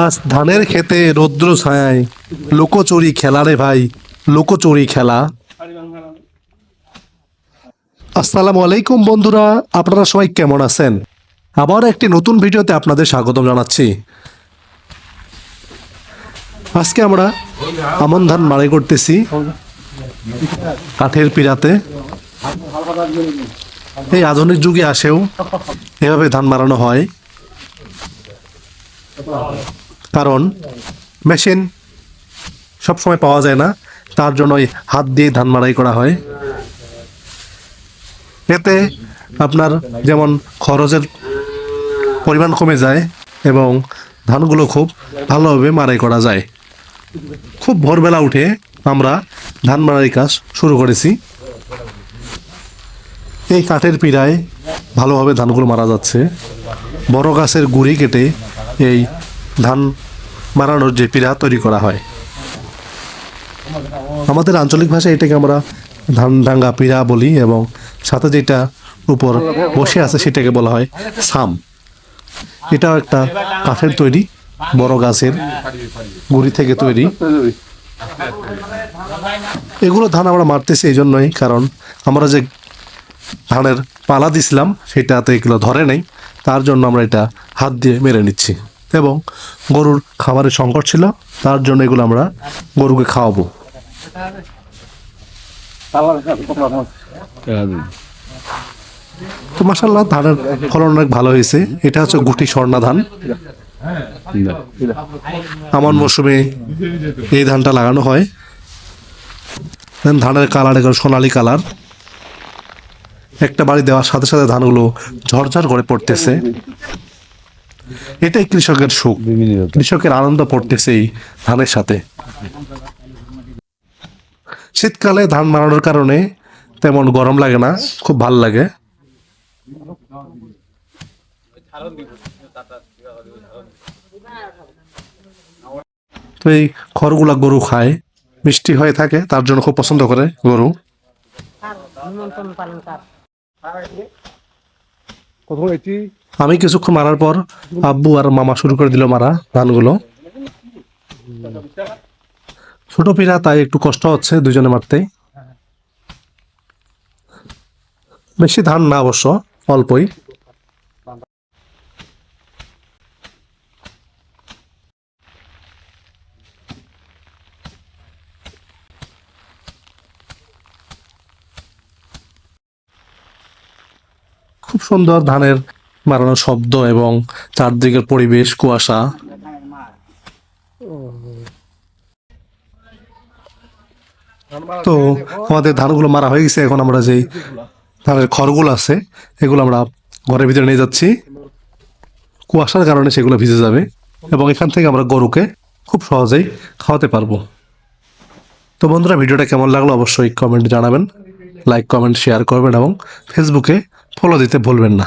আজ ধানের খেতে রৌদ্র ছায়ায় লোকচুরি খেলা রে ভাই, লোকচুরি খেলা। আসসালামু আলাইকুম বন্ধুরা, আপনারা সবাই কেমন আছেন? আবার একটি নতুন ভিডিওতে আপনাদের স্বাগতম জানাচ্ছি। আজকে আমরা আমন ধান মাড়াই করতেছি, কাঠের পিড়াতে। এই আধুনিক যুগে আসেও এভাবে ধান মারানো হয়। কারণ মেশিন সবসময় পাওয়া যায় না। তার জন্যই হাত দিয়ে ধান মাড়াই করা হয়। এতে আপনার যেমন খরচের পরিমাণ কমে যায় এবং ধানগুলো খুব ভালোভাবে মাড়াই করা যায়। খুব ভোরবেলা উঠে আমরা ধান মাড়াই কাজ শুরু করেছি। এই কাঠের পিড়ায় ভালোভাবে ধানগুলো মারা যাচ্ছে। বড় গাছের গুড়ি কেটে এই ধান মারানোর যে পিড়া তৈরি করা হয়। আমাদের আঞ্চলিক ভাষায় এটাকে আমরা ধান ডাঙ্গা পিড়া বলি এবং সাথে যেটা উপর বসে আছে সেটাকে বলা হয় সাম। এটাও একটা কাঠের তৈরি, বড় গাছের গুড়ি থেকে তৈরি। এগুলো ধান আমরা মারতেছি এই জন্যই, কারণ আমরা যে ধানের পালা দিছিলাম, সেটাতে এগুলো ধরে নেই, তার জন্য আমরা এটা হাত দিয়ে মেরে নিচ্ছি। এবং গরুর খাবারের সংকট ছিল, তার জন্য এগুলো আমরা গরুকে খাওয়াবো। তো মাসাল্লাহ ধানের ফলন অনেক ভালো হয়েছে। এটা হচ্ছে গুটি স্বর্ণা ধান। আমার মৌসুমে এই ধানটা লাগানো হয়। ধানের কালার এখন সোনালি কালার। একটা বাড়ি দেওয়ার সাথে সাথে ধানগুলো ঝরঝর করে পড়তেছে। এটাই কৃষকের সুখ। কৃষকের আনন্দ পড়তেছে এই ধানের সাথে। শীতকালে ধান মারানোর কারণে তেমন গরম লাগে না খুব ভালো লাগে। তো এই খড়গুলা গরু খায় মিষ্টি হয়ে থাকে তার জন্য খুব পছন্দ করে গরু। নিমন্ত্রণ পালন এটি আমি কিছুক্ষণ মারার পর আব্বু আর মামা শুরু করে দিল মারা ধানগুলো। ছোট পিড়া, তাই একটু কষ্ট হচ্ছে দুজনে মারতে। বেশি ধান না অবশ্য, অল্পই। খুব সুন্দর ধানের মারানোর শব্দ এবং চারদিকের পরিবেশ কুয়াশা। তো আমাদের ধানগুলো মারা হয়ে গেছে, এখন আমরা যেই ধানের খড়গুলো আছে, এগুলো আমরা ঘরের ভিতরে নিয়ে যাচ্ছি। কুয়াশার কারণে সেগুলো ভিজে যাবে এবং এখান থেকে আমরা গরুকে খুব সহজেই খাওয়াতে পারব। তো বন্ধুরা, ভিডিওটা কেমন লাগল অবশ্যই কমেন্ট জানাবেন, লাইক, কমেন্ট, শেয়ার করবেন এবং ফেসবুকে ফলো দিতে ভুলবেন না।